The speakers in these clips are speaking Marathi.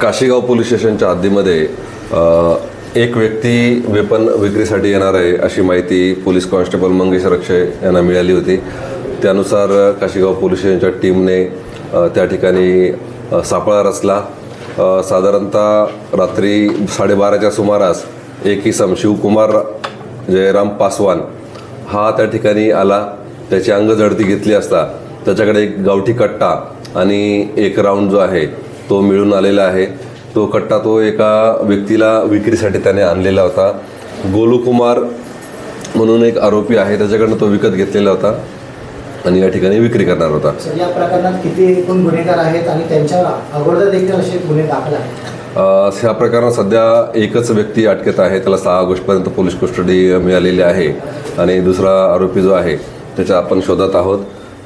काशीगाव पोलीस स्टेशनच्या हद्दीमध्ये एक व्यक्ती वेपन विक्रीसाठी येणार आहे अशी माहिती पोलीस कॉन्स्टेबल मंगेश रक्षे यांना मिळाली होती. त्यानुसार काशीगाव पोलीस स्टेशनच्या टीमने त्या ठिकाणी सापळा रचला. साधारणतः रात्री साडेबाराच्या सुमारास एक इसम शिवकुमार जयराम पासवान हा त्या ठिकाणी आला. त्याची अंग जडती घेतली असता त्याच्याकडे एक गावठी कट्टा आणि एक राऊंड जो आहे तो मिळून आलेला आहे. तो कट्टा तो एका व्यक्तीला विक्रीसाठी त्याने आणलेला होता. गोलू कुमार म्हणून एक आरोपी आहे. त्याच्याकडनं तो विकत घेतलेला होता आणि या ठिकाणी विक्री करणार होता. या प्रकरणात किती एकूण गुन्हेगार आहेत आणि त्यांच्यावर अगोदर देखील असे गुन्हे दाखल आहेत? ह्या प्रकरणात सध्या एकच व्यक्ती अटकेत आहे. त्याला सहा ऑगस्टपर्यंत पोलीस कस्टडी मिळालेली आहे. आणि दुसरा आरोपी जो आहे त्याच्या आपण शोधत आहोत.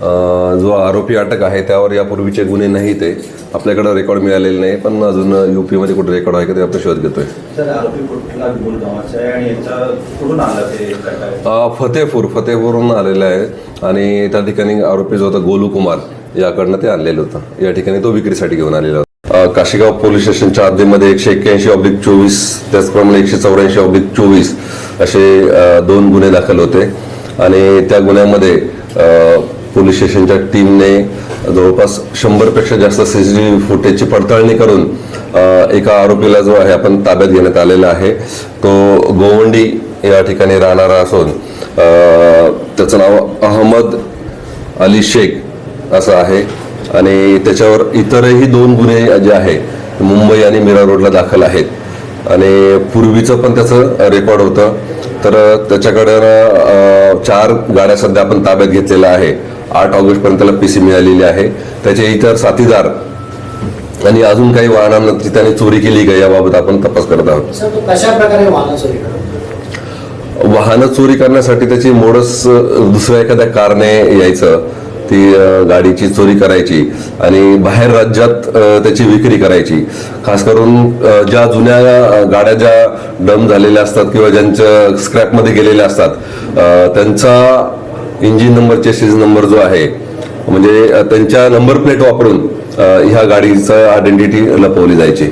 जो आरोपी अटक आहे त्यावर यापूर्वीचे गुन्हे नाही ते. आपल्याकडं रेकॉर्ड मिळालेले नाही पण अजून यू पीमध्ये कुठे रेकॉर्ड आहे का ते आपण शोध घेतोय. तर आरोपी कुठला मूळ गावाचा आहे आणि याचा कुठून आला ते कट्टा अ, फतेपूर फतेपूरहून आलेला आहे आणि त्या ठिकाणी आरोपी जो होता गोलू कुमार याकडनं ते आणलेलं होतं. या ठिकाणी तो विक्रीसाठी घेऊन आलेला होता. काशीगाव पोलीस स्टेशनच्या हद्दीमध्ये एकशे एक्क्याऐंशी ऑब्लिक चोवीस त्याचप्रमाणे एकशे चौऱ्याऐंशी ऑब्लिक चोवीस असे दोन गुन्हे दाखल होते. आणि त्या गुन्ह्यामध्ये अ, पोलीस स्टेशनच्या टीमने जवळपास शंभरपेक्षा जास्त सी जी फुटेजची पडताळणी करून एका आरोपीला जो आहे आपण ताब्यात घेण्यात आलेला आहे. तो गोवंडी या ठिकाणी राहणारा असून त्याचं नाव अहमद अली शेख असं आहे. आणि त्याच्यावर इतरही दोन गुन्हे जे आहे मुंबई आणि मीरा रोडला दाखल आहेत. आणि पूर्वीचं पण त्याचं रेकॉर्ड होतं. तर त्याच्याकडं चार गाड्या सध्या आपण ताब्यात घेतलेल्या आहे. आठ ऑगस्टपर्यंत त्याला पी सी मिळालेली आहे. त्याचे इतर साथीदार आणि अजून काही वाहनांची त्याने चोरी केली का याबाबत आपण तपास करत आहोत. कशा प्रकारे वाहन चोरी करण्यासाठी त्याची मोडस दुसऱ्या एखाद्या कारने यायचं. ती गाडीची चोरी करायची आणि बाहेर राज्यात त्याची विक्री करायची. खास करून ज्या जुन्या गाड्या ज्या डम झालेल्या असतात किंवा ज्यांच्या स्क्रॅपमध्ये गेलेल्या असतात त्यांचा इंजिन नंबर चेसिस नंबर जो आहे म्हणजे त्यांच्या नंबर प्लेट वापरून ह्या गाडीचं आयडेंटिटी लपवली जायची.